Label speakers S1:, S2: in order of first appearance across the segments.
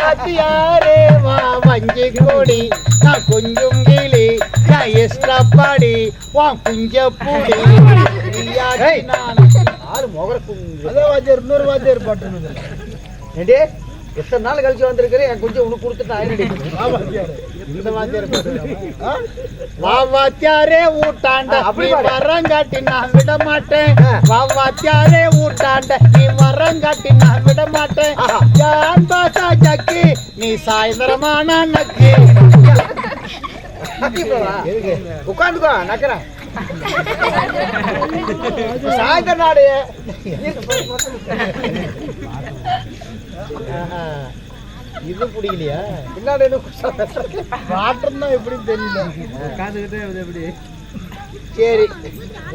S1: வாத்தியாரே வா வஞ்சி கொடி நான் கொஞ்சம் கிளி நான் இஷ்டப்படி வா குஞ்ச புடி.
S2: ஆறு முகர
S1: அதான் வாத்தியார் இன்னொரு வாத்தியார் பாட்டு
S2: ஏண்டே எத்தனை நாள் கழிச்சு வந்திருக்கிறேன் என் கொஞ்சம் உனக்கு கொடுத்துட்டு ஆயிரடி
S1: இந்த வாத்தியார் ஊட்டாண்ட
S2: அப்படி பாடு.
S1: வரங்காட்டி நான் விட மாட்டேன். வாத்தியாரே ஊட்டாண்ட நீ வரங்காட்டி நான் விட மாட்டேன். ஜான் பாசா ஜக்கி நீ சாயந்தரமான நக்கி.
S2: உட்காந்துக்கோ நக்கிறேன். சாயந்தர நாடு.
S1: இது பிடிக்கலையா
S2: பின்னாடி என்ன
S1: பாட்டம் தான் எப்படி தெரியல.
S2: சரி.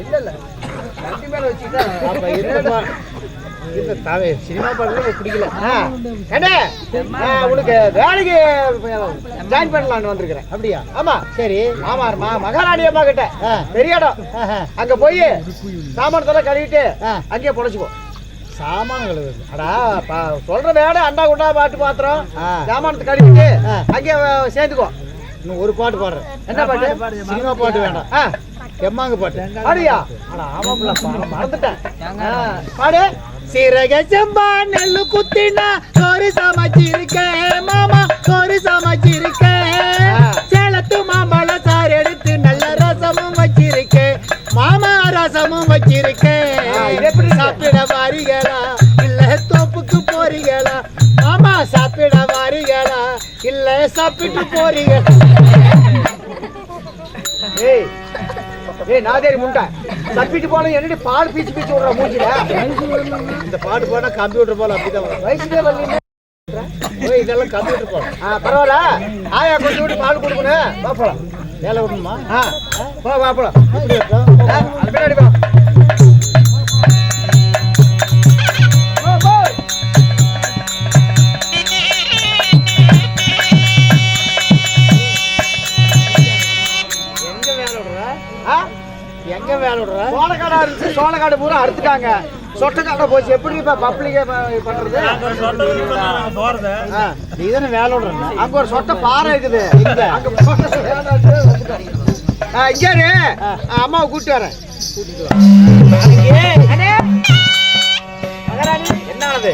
S2: இல்ல இல்ல வண்டி மேல வச்சுட்டா
S1: அப்ப தவை சினிமா பிடிக்கல
S2: அண்ணே, நான் உனக்கு வேலைக்கு ஜாயின் பண்ணலாம்னு வந்திருக்கிறேன்.
S1: அப்படியா?
S2: ஆமா
S1: சரி.
S2: ஆமா மா மகாராணி அம்மா கிட்ட. பெரிய இடம். அங்க போய் சாமானத்தெல்லாம் கழுவிட்டு. அங்கேயே பொழைச்சுக்கோ.
S1: சாமான
S2: அடா சொல்ற வேலை அண்டா குண்டா பாட்டு பாத்திரம். சாமானத்தை கழுவிட்டு வ- சேர்ந்துக்கோ.
S1: இன்னும் ஒரு பாட்டு பாடுறேன்
S2: என்ன பாட்டு?
S1: சினிமா பாட்டு வேண்டாம்.
S2: ஆ,
S1: கெம்மாங்க பாட்டு.
S2: பாடியா ஆமாப்ல பா- மறந்துட்டேன். பாடு.
S1: சீரக சம்பா நெல்லு குத்தினா சோறு சமைச்சிருக்கேன் மாமா சோறு சமைச்சிருக்கேன். சேலத்து மாம்பழ சாறு எடுத்து நல்ல ரசமும் வச்சிருக்கேன் மாமா ரசமும் வச்சிருக்கேன்? சாப்பிட வாரிகளா? இல்ல தோப்புக்கு போறீங்களா மாமா சாப்பிட வாரிகளா? இல்ல சாப்பிட்டு போறீங்களா
S2: ஏய் ஏய் நாதேரி முண்டை தப்பிட்டு போன என்னடி பால் பீச்சு பீச்சு விடுற மூஞ்சில?
S1: இந்த பாட்டு போனா கம்ப்யூட்டர் போல அப்படிதான்.
S2: வயசுலே வரல
S1: இதெல்லாம் கம்ப்யூட்டர் போல.
S2: ஆ பரவாயில்ல. ஆயா கொஞ்சம் விட்டு பால் கொடுக்கணும். வா போலாம்.
S1: வேலை விடணுமா?
S2: ஆ வா போலாம். எங்க வேலை விடுற? சோளக்காடா இருந்துச்சு சோளக்காடு பூரா அறுத்துட்டாங்க. சொட்டக்காடை போச்சு. எப்படி இப்ப பப்ளிகே பண்றது?
S1: நீ தானே வேலை விடுறா?
S2: அங்க ஒரு சொட்ட பாறை இருக்குது.
S1: எங்க?
S2: அங்க இங்க.
S1: ஆ.
S2: ஆ, அம்மாவை கூட்டிட்டு வரேன்.
S3: என்னானது?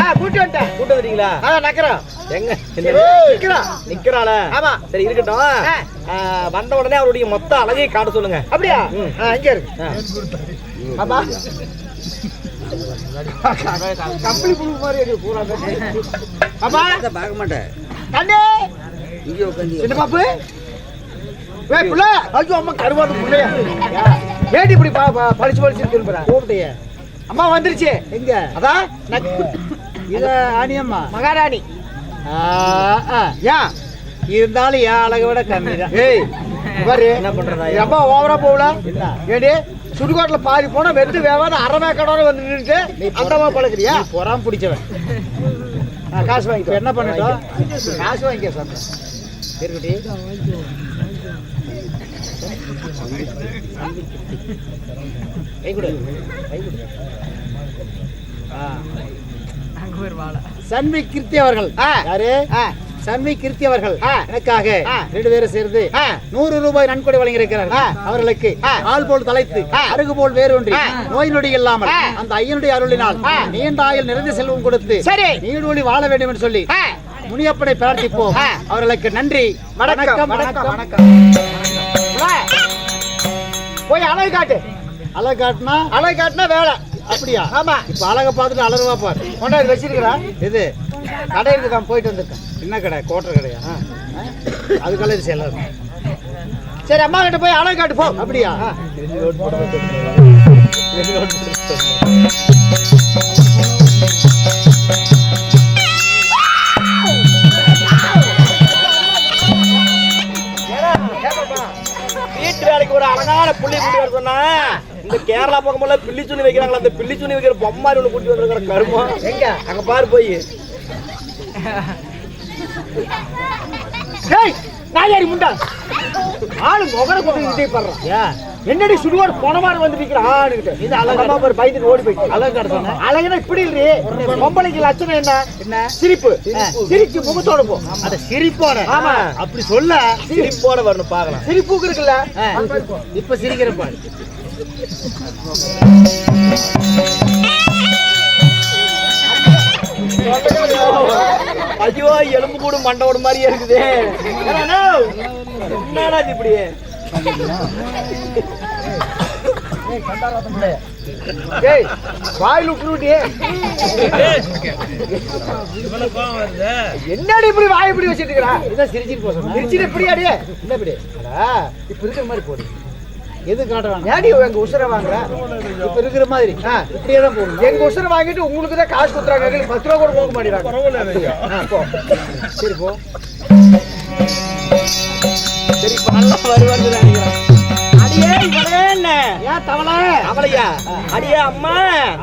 S2: ஆ கூட்டி வந்துட்டேன்.
S3: கூட்டு வந்துட்டீங்களா
S2: அதான் நக்கிறோம்.
S3: எங்க?
S2: நிக்கிறான்
S3: நிக்கிறாள?
S2: ஆமா.
S3: சரி இருக்கட்டும்.
S2: ஆ.
S3: ஆ, வந்த உடனே அவருடைய மொத்த அழகையை காட்ட சொல்லுங்க.
S2: அப்படியா. ஆ, இங்க இருக்கு
S3: ஆ.
S2: ஆமா. கம்பளி புழு மாதிரி இருக்கு பூரா ஆமா.
S3: பார்க்க மாட்டேன்.
S2: கண்ணே
S3: இங்கே உட்காந்து
S2: சின்ன பாப்பு. ஏய் புள்ள ஐயோ அம்மா கருவாடு புள்ளையா ஏடி இப்படி பா பா- பளிச்சு பளிச்சு திரும்புறேன்
S1: கூப்பிட்டிய.
S2: அம்மா வந்துருச்சு.
S1: எங்க?
S2: அதான்
S1: இத ஆனியம்மா
S2: மகாராணி. ஏன்
S1: இருந்தாலும் என் அழகை விட கம்மி தான்
S2: ஏய் பாரு
S3: என்ன பண்றதா?
S2: என் அம்மா ஓவரா போகல? ஏடி சுடுகாட்டுல பாதி போனா வெத்து வேவாத அரை மேக்கடோட வந்து நின்றுட்டு அந்த அம்மா பழக்கிறியா
S1: பொறாம பிடிச்சவன்.
S2: காசு வாங்கிக்கோ.
S1: என்ன பண்ணிட்டோம்?
S2: காசு வாங்கிக்க சொன்னேன்
S1: இருக்கட்டி கை கொடு கை கொடு ஆ. சன்வி கிருத்தி அவர்கள். யாரு சன்வி கிருத்தி அவர்கள். எனக்காக. ரெண்டு பேரும் சேர்ந்து. நூறு ரூபாய் நன்கொடை வழங்கியிருக்கிறார். அவர்களுக்கு. ஆள் போல் தலைத்து. அருகு போல் வேரூன்றி
S2: ஆ.
S1: நோய் நொடி இல்லாமல். அந்த ஐயனுடைய அருளினால். நீண்ட ஆயுள் நிறைந்த செல்வம் கொடுத்து. நீடூழி வாழ வேண்டும் என்று சொல்லி. முனியப்பனை பிரார்த்திப்போம். அவர்களுக்கு நன்றி
S2: வணக்கம் வணக்கம் வணக்கம். போய் அழகு காட்டு.
S1: அழகு காட்டினா?
S2: அழகு காட்டுனா வேலை.
S1: அப்படியா?
S2: ஆமா.
S1: இப்ப அழகை பார்த்துட்டு அலறுவா பாரு.
S2: கொண்டாடி வச்சிருக்கிறா.
S1: இது
S2: கடை இருக்குதான் போயிட்டு வந்திருக்கேன்.
S1: என்ன கடை? கோட்டர் கடையா? ஆ? அதுக்கெல்லாம் இது செல்லாது
S2: சரி அம்மா கிட்ட போய் அழகு காட்டு போ.
S1: அப்படியா?
S3: வேலைக்கு ஒரு அழகான புள்ளி கூட்டி வர சொன்னா இந்த கேரளா பக்கம் எல்லாம் பில்லி துணி வைக்கிறாங்களா அந்த பில்லி துணி வைக்கிற பொம்மாரி ஒண்ணு கூட்டி வந்திருக்கிற கருமம்.
S2: எங்க?
S3: அங்க பாரு போய்.
S2: நாயாரி முண்டா. ஆளு முகர கொண்டு படுறான். என்னடி சுடுவார் போன மாதிரி வந்து நிக்கிற ஆளுகிட்ட
S1: இது அழகா
S2: ஒரு பயந்துட்டு ஓடி போயிட்டு.
S1: அழகா
S2: அழகுனா இப்படி இல்லையே பொம்பளைக்கு லட்சணம் என்ன?
S1: என்ன?
S2: சிரிப்பு. சிரிச்சு முகத்தோட போ.
S1: அத சிரிப்போட.
S2: ஆமா.
S1: அப்படி சொல்ல
S3: சிரிப்போட வரணும் பார்க்கலாம்.
S2: சிரிப்புக்கு இருக்குல்ல?
S1: இப்ப சிரிக்கிற பாரு.
S3: ஐயோ எலும்பு கூடு மண்டவோட மாதிரியே இருக்குது. என்னடா இப்படி?
S2: வாயில் விட்டுருட்டியே என்னடி இப்படி வாய் இப்படி வச்சிட்டு இருக்கிறா?
S1: இதான் சிரிச்சிட்டு சொன்னேன்
S2: சிரிச்சிட்டு இப்படி அடியே
S1: என்ன இப்படி?
S2: இப்ப இருக்கிற மாதிரி போடு.
S1: எது காட்டுறாங்க
S2: ஏடி எங்க உசுரை வாங்குற?
S1: இப்ப இருக்கிற மாதிரி. இப்படியே தான் போடணும்.
S2: எங்க உசுரை வாங்கிட்டு உங்களுக்கு தான் காசு கொடுத்துறாங்க. பத்து ரூபா கூட கொடுக்க மாட்டேங்கிறாங்க.
S1: சரி போ.
S3: சரி நல்லா நினைக்கிறேன். என்ன
S1: ஏன் தவளை?
S3: அவளையா? அடியே அம்மா.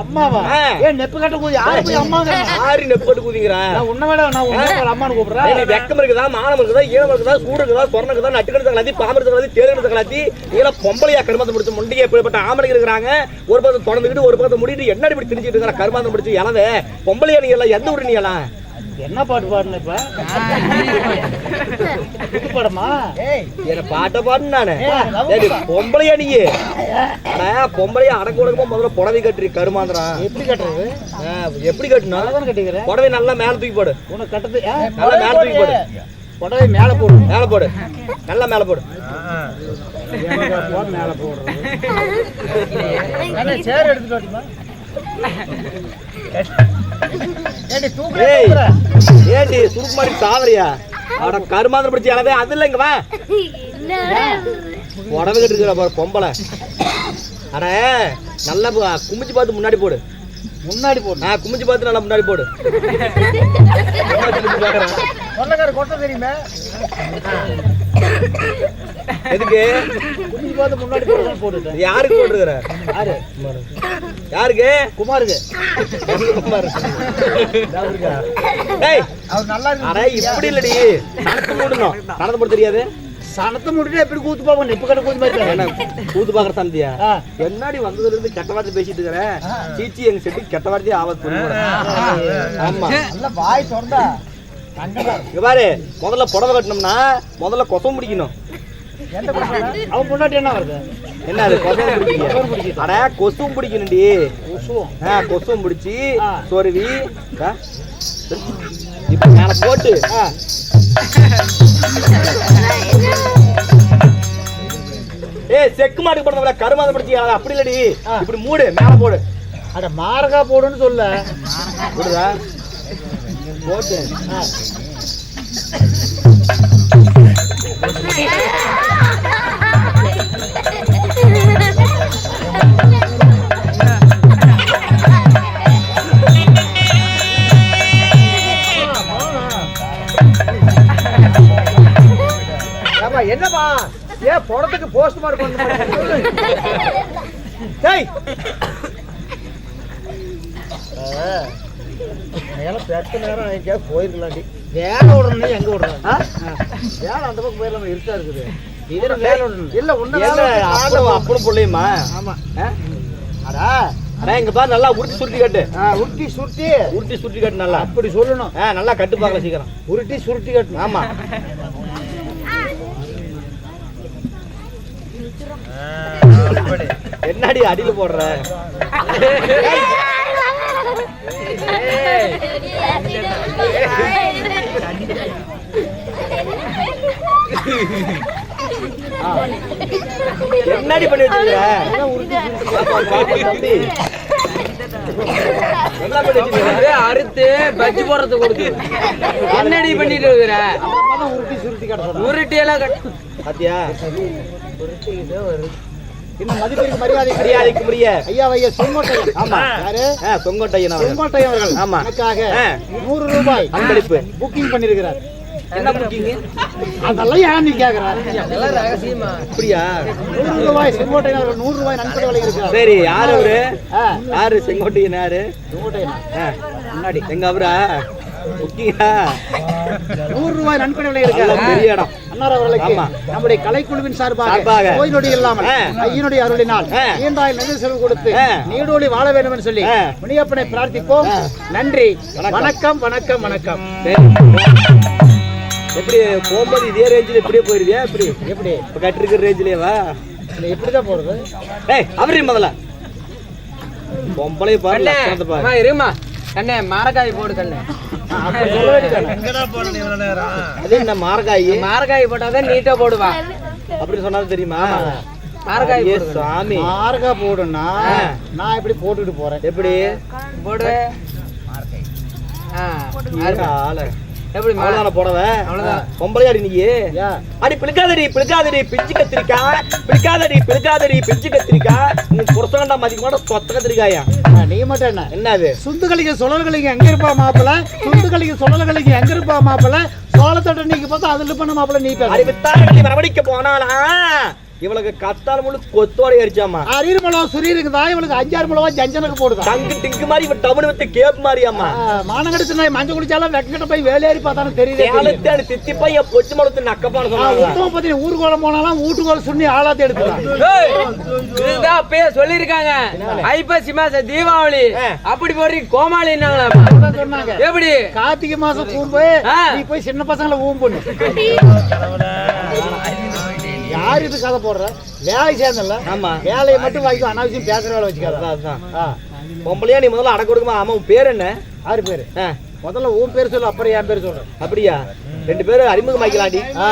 S1: அம்மாவா?
S3: ஆ.
S1: ஏன் நெப்பு கட்ட கூதி? யாரு போய் அம்மாங்க
S3: ஆரி நெப்பட்டு குதிங்கிறான்
S1: நான் உன்ன விட நான் உன்ன ஒரு அம்மான்னு
S3: ஏய், நீ வெக்கம் இருக்குதா மானம் இருக்குதா ஈனம் இருக்குதா சூடு இருக்குதா சொரணம் இருக்குதா நட்டு கிடந்த கலாத்தி பாம்பு கலாத்தி தேர் எடுத்த கலாத்தி நீங்களா பொம்பளையா கருமாந்தம் முடிச்சு முண்டிகை இப்படிப்பட்ட ஆம்பளைங்க இருக்கிறாங்க. ஒரு பக்கத்தை தொடர்ந்துக்கிட்டு ஒரு பக்கத்தை முடிட்டு என்ன இப்படி திணிச்சிட்டு இருக்கிற கருமாந்தம் முடிச்சு இளவே? பொம்பளையா நீங்க எல்லாம் எந்த ஊரு நீ எல்லாம்?
S1: என்ன பாட்டு பாடுன இப்ப? புது படமா?
S3: என்ன பாட்ட பாட்டு நானு. பொம்பளையா நீ? பொம்பளையா அடக்க உடக்கமா முதல்ல புடவை கட்டுறி கருமாந்திரம்
S1: எப்படி கட்டுறது?
S3: எப்படி
S1: நல்லதான் கட்டிக்கிறேன்
S3: புடவை நல்லா மேல தூக்கி போடு.
S1: உனக்கு கட்டது?
S3: நல்லா மேல தூக்கி போடு.
S1: புடவை மேல போடு.
S3: மேல போடு. நல்லா மேல போடு.
S1: மேல போடுறது. சேர் எடுத்துட்டு ஏடி
S3: சுருக்கு மாதிரி சாவரியா அட கருமாந்திரம் பிடிச்சி இளவே அது இல்ல இங்க வா. புடவை கட்டுருக்கிற பாரு பொம்பளை. அட நல்லா குமிச்சு பார்த்து முன்னாடி போடு.
S1: முன்னாடி போடு.
S3: நான் குமிச்சு பார்த்து நல்லா முன்னாடி போடு.
S2: கொட்டை தெரியுமே?
S3: எதுக்கு?
S1: முன்னாடி போட்டுட்டேன்
S3: யாருக்கு போட்டுருக்கிற
S1: யாரு?
S3: யாருக்கு?
S1: குமாருக்கு.
S3: டேய்
S2: அவர் நல்லா
S3: அட இப்படி இல்லடி. நடத்து மூடணும். நடந்து போட தெரியாது?
S1: சனத்தை முடிட்டு எப்படி கூத்து பாப்போம் நெப்பு கட்ட கூத்து மாதிரி.
S3: கூத்து பாக்குற தந்தியா. என்னாடி வந்ததுல இருந்து கெட்ட வார்த்தை பேசிட்டு இருக்கிற? சீச்சி எங்க செட்டு கெட்ட வார்த்தையே ஆபத்து ஆமா.
S2: நல்ல வாய் திறந்தா.
S3: பாரு முதல்ல புடவை கட்டணும்னா முதல்ல கொசம் பிடிக்கணும்.
S1: அவன் என்ன வருது?
S3: என்ன அது கொசம் பிடிக்கணும் அட கொசும் பிடிக்கணும்டி. ஆ கொசும் பிடிச்சி. சொருவி இப்ப மேல போட்டு ஏய் செக்கு மாட்டுக்கு போடுறதுல கருமாதம் பிடிச்சி அப்படி இல்லடி. இப்படி மூடு மேல போடு.
S1: அட மாரகா போடுன்னு சொல்ல.
S3: போடுதா
S2: என்னப்பா ஏன் படத்துக்கு போஸ்ட் மார்க் பண்ண
S1: நேரம் பெத்த நேரம் எங்கேயாவது போயிருக்கலாண்டி. வேலை விடணும் எங்க விடுறேன்
S2: ஆ?
S1: வேலை அந்த பக்கம் போயிடலாம்? இருட்டா இருக்குது. இதுல வேலை
S2: இல்ல
S3: என்ன அப்பனும் பிள்ளையுமா?
S1: ஆமா.
S3: ஆ?
S1: அடா
S3: அட இங்க பாரு நல்லா உருட்டி சுருட்டி கட்டு.
S1: ஆ, உருட்டி சுருட்டி.
S3: உருட்டி சுருட்டி கட்டு நல்லா.
S1: அப்படி சொல்லணும்.
S3: ஆ நல்லா கட்டு பார்க்கல சீக்கிரம்.
S1: உருட்டி சுருட்டி கட்டணும்
S3: ஆமா. என்னடி அடியில போடுற? என்னடி பண்ணி வச்சிருக்கிற
S4: அறுத்து பஜ்ஜி போடுறது கொடுத்து என்னடி பண்ணிட்டு இருக்கிற?
S1: உருட்டி
S4: எல்லாம் கட்டு
S1: இன்னும் மதிப்பிற்கு மரியாதை
S3: மரியாதைக்கு முடிய
S1: ஐயா ஐயா செங்கோட்டையன்.
S3: ஆமா.
S1: யாரு?
S3: ஆ, செங்கோட்டையன்.
S1: செங்கோட்டையன் அவர்கள்.
S3: ஆமா.
S1: எனக்காக. நூறு ரூபாய்
S3: அன்பளிப்பு
S1: புக்கிங் பண்ணிருக்கிறார்.
S3: என்ன புக்கிங்க
S1: அதெல்லாம் ஏன் நீ கேக்குற?
S4: எல்லாம் ரகசியமா?
S3: அப்படியா?
S1: நூறு ரூபாய் செங்கோட்டையன் அவர்கள் நூறு ரூபாய் நன்கொடை வழங்கியிருக்கிறார்
S3: சரி யாரு அவரு?
S1: ஆ,
S3: யாரு செங்கோட்டையன் யாரு?
S1: செங்கோட்டையன்?
S3: முன்னாடி. எங்க அவரா? புக்கிங்கா
S1: நூறு ரூபாய்
S3: பெரிய இடம்.
S1: அன்னார் அவர்களுக்கு. நம்முடைய கலைக்குழுவின் சார்பாக. நோய் நொடி இல்லாமல். ஐயனுடைய அருளினால். நீண்டாய் நெஞ்சு செல்வ கொடுத்து
S3: ஆ.
S1: நீடோழி வாழ வேண்டும் என்று சொல்லி. முனியப்பனை பிரார்த்திப்போம் நன்றி
S3: வணக்கம்.
S1: வணக்கம் வணக்கம்.
S3: எப்படி போகும்போது இதே ரேஞ்சில் இப்படியே போயிருவியா இப்படி
S1: எப்படி
S3: இப்ப கட்டிருக்கிற ரேஞ்சிலேவா
S1: இது எப்படிதான் போறது
S3: ஏய் அவரையும் முதல்ல பொம்பளை பாரு
S4: கண்ணே
S3: லட்சணத்தை பாரு
S4: அம்மா, இருமா கண்ணே மாரக்காய் போடு கண்ணே
S3: அது என்ன மாரக்காயி
S4: மாரக்காய் போட்டாதான் நீட்டா போடுவா.
S3: அப்படி சொன்னாலும் தெரியுமா?
S4: போடு
S3: சாமி.
S1: மார்க்கா போடுன்னா
S3: ஆ.
S1: நான் இப்படி போட்டுட்டு போறேன்?
S3: எப்படி?
S4: போடு. ஆ,
S3: ஏடா ஆளு.
S4: எப்படி மா-
S3: அவ்வளவுதானே போடவ
S4: அவ்வளவுதான்.
S3: பொம்பளையாடி நீ. அடி பிடிக்காதடி பிடிக்காதடி பிஞ்சு கத்திரிக்கா. பிடிக்காதடி பிடிக்காதடி பிஞ்சு கத்திரிக்கா. நீ புருஷன்டா மதிக்க மாட்டோம் சொத்த கத்திரிக்காயா?
S1: நீ மட்டும் என்ன?
S3: என்னது?
S1: சுந்துகளிங்க சுழல்களிங்க எங்க இருப்பா மாப்பிள? சுந்துகளிங்க சுழல்களிங்க எங்க இருப்பா மாப்பிள? சோளத்தோட்ட நீங்க பார்த்தா அதுல பண்ண மாப்பிள நீ பேச
S3: அறிவித்தாடி வரவடிக்க போனாலா இவளுக்கு கத்தால முழு கொத்தோட அடிச்சாமா
S1: அரியமளவா சுரீருக்குதா? இவளுக்கு அஞ்சாறு மிளவா ஜஞ்சனுக்கு போடுதா?
S3: டங்கு டிங்கு மாதிரி இவன் டவுன் வித்து கேப் மாதிரியாமா
S1: மானம் கடிச்சு நாய் மஞ்சள் குடிச்சாலும் வெக்கட்ட போய் வேலையேறி பார்த்தாலும் தெரியுதே.
S3: சேலத்தாடி தித்தி பையன் பொச்சு மரத்து நக்கப்பான்னு
S1: ஆ,
S3: சொன்னாங்க
S1: உத்தம பத்தி ஊர்கோலம் போனாலும் வீட்டுக்கோலம் சுண்ணி ஆளாத்தி எடுத்துக்கலாம்
S4: ஏய், இதுதான் அப்பயே சொல்லிருக்காங்க ஐப்பசி மாசம் தீபாவளி. அப்படி போடுறீ கோமாளின்னாங்களா
S1: அதான் சொன்னாங்க.
S4: எப்படி?
S1: கார்த்திகை மாசம் கூம்பு
S4: ஆ.
S1: நீ போய் சின்ன பசங்களை ஊம்புன்னு. யார் இது கதை போடுற? வேலை சேர்ந்தல
S3: ஆமா.
S1: வேலையை மட்டும் வாங்கிக்கோ அனாவசியம் பேசுற வேலை வச்சுக்காத. ஆ,
S3: பொம்பளையா நீ முதல்ல அடக்க கொடுக்குமா ஆமா உன் பேர் என்ன?
S1: ஆறு பேரு?
S3: ஆ,
S1: முதல்ல உன் பேர் சொல்லு அப்புறம் என் பேர் சொல்றேன்
S3: அப்படியா? ரெண்டு பேரும்
S1: ஆ?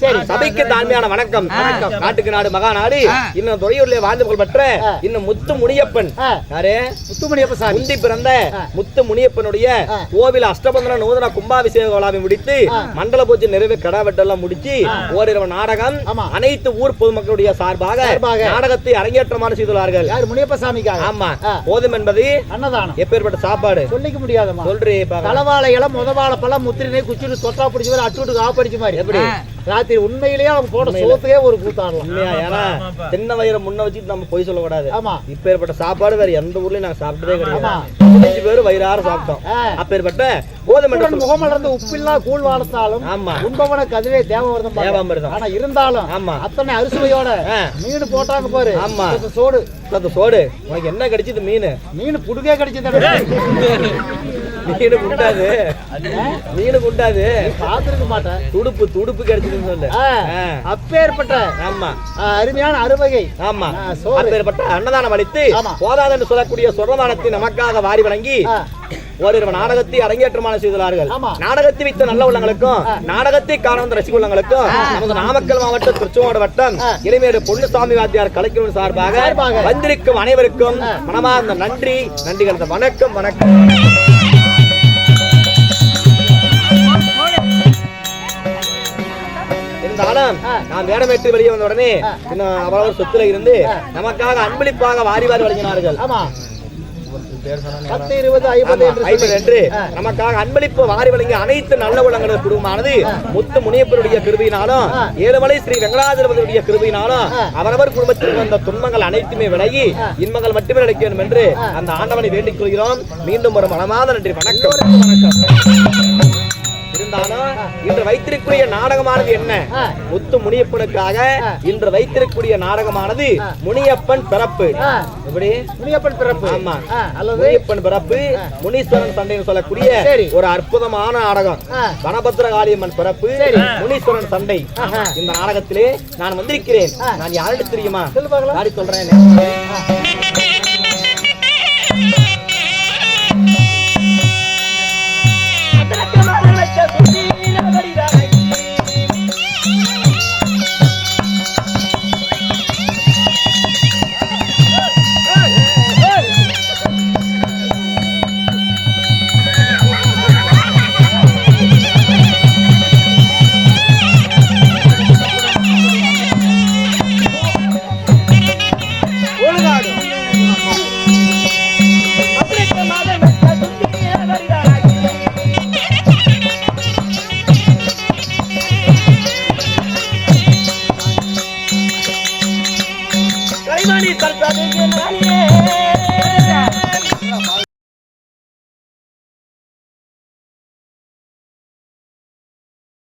S3: சரி சபைக்கு தாழ்மையான வணக்கம். வணக்கம். நாட்டுக்கு நாடு மகா நாடு இன்னும் துறையூர்ல வாழ்ந்து புகழ்பெற்ற. இன்னும் முத்து முனியப்பன். யாரு?
S1: முத்துமணியப்ப சாமி.
S3: முந்தி பிறந்த. முத்து முனியப்பனுடைய. கோவில் அஷ்டபந்தன நூதன கும்பாபிஷேக விழாவை முடித்து. மண்டல பூஜை நிறைவு கடாவெட்டெல்லாம் முடிச்சு ஓரிரவு நாடகம். அனைத்து ஊர் பொதுமக்களுடைய சார்பாக. நாடகத்தை அரங்கேற்றமான செய்துள்ளார்கள்.
S1: யார் முனியப்ப சாமிக்காக?
S3: ஆமா. போதும் என்பது
S1: அன்னதானம்.
S3: எப்பேற்பட்ட சாப்பாடு?
S1: சொல்லிக்க முடியாதம்மா.
S3: சொல்றே பாக்கலாம்
S1: தலவாழை இலம் முதவாழ பழம் முத்திரினை குச்சிட்டு தொட்டா பிடிச்ச மாதிரி அட்டுட்டு காப்படிச்ச மாதிரி
S3: எப்படி?
S1: ராத்திரி உண்மையிலேயே அவங்க போட சோத்துக்கே ஒரு கூத்தாடலாம்
S3: ஏன்னா தென்னை வயிறை முன்ன வச்சுட்டு நம்ம பொய் சொல்லக்கூடாது
S1: ஆமா
S3: சாப்பாடு வேற எந்த ஊர்லயும் நாங்க சாப்பிட்டதே கிடையாது. பதினஞ்சு பேரும் வயிறார சாப்பிட்டோம். அப்பேற்பட்ட கோதுமை
S1: முகமலர்ந்து உப்பில்லா கூழ் வாழ்த்தாலும்
S3: ஆமா.
S1: உண்பவனுக்கு அதுவே தேவவிரதம் பாரு.
S3: தேவாமிர்தம்.
S1: ஆனா இருந்தாலும்
S3: ஆமா.
S1: அத்தனை அரிசுவையோட. மீன் போட்டாங்க பாரு
S3: ஆமா.
S1: சோடு
S3: அந்த சோடு உனக்கு என்ன கிடைச்சது மீன்
S1: மீன் புடுகே கிடைச்சது
S3: மீன் குண்டாது மீன் குண்டாது
S1: பார்த்திருக்க மாட்டேன்
S3: துடுப்பு துடுப்பு கிடைச்சதுன்னு சொல்லு.
S1: அப்பேற்பட்ட
S3: ஆமா
S1: அருமையான அறுவகை
S3: ஆமா. அப்பேற்பட்ட அன்னதானம் அளித்து. போதாதென்று சொல்லக்கூடிய சொர்ணதானத்தை நமக்காக வாரி வழங்கி. ஓரிரு நாடகத்தை அரங்கேற்றமான செய்துள்ளார்கள். நாடகத்தை வைத்த நல்ல உள்ளங்களுக்கும் நாடகத்தை காண வந்த ரசிக உள்ளங்களுக்கும் நமது நாமக்கல் மாவட்டம் திருச்செங்கோடு வட்டம். இனிமேடு பொன்னுசாமி வாத்தியார் கலைக்குழு சார்பாக. வந்திருக்கும் அனைவருக்கும். மனமார்ந்த நன்றி நன்றி கலந்த வணக்கம் வணக்கம் இருந்தாலும். நான் வேடமேற்று வெளியே வந்த உடனே. இன்னும் அவ்வளவு சொத்துல இருந்து. நமக்காக அன்பளிப்பாக வாரி வாரி வழங்கினார்கள்
S1: ஆமா பத்து இருபது ஐம்பது
S3: ஐம்பது. என்று. நமக்காக அன்பளிப்பு வாரி வழங்கிய அனைத்து நல்ல உள்ளங்களது குடும்பமானது முத்து முனியப்பருடைய கிருபையினாலும். ஏழுமலை ஸ்ரீ வெங்கடாஜலபதியுடைய கிருபையினாலும். அவரவர் குடும்பத்தில் வந்த துன்பங்கள் அனைத்துமே விலகி. இன்பங்கள் மட்டுமே கிடைக்க வேண்டும் என்று. அந்த ஆண்டவனை வேண்டிக் கொள்கிறோம் மீண்டும் ஒரு மனமாத நன்றி வணக்கம் வணக்கம் இருந்தாலும் இன்று வைத்திருக்கூடிய நாடகமானது என்ன. முத்து முனியப்பனுக்காக. இன்று வைத்திருக்கக்கூடிய நாடகமானது. முனியப்பன் பிறப்பு. எப்படி
S1: முனியப்பன் பிறப்பு
S3: ஆமா.
S1: அல்லது
S3: முனியப்பன் பிறப்பு முனீஸ்வரன் சண்டைன்னு சொல்லக்கூடிய. ஒரு அற்புதமான நாடகம்
S1: ஆ.
S3: வனபத்திர காளியம்மன் பிறப்பு. முனீஸ்வரன் சண்டை. இந்த நாடகத்திலே நான் வந்திருக்கிறேன். நான் யாருக்கு தெரியுமா சொல்றேன்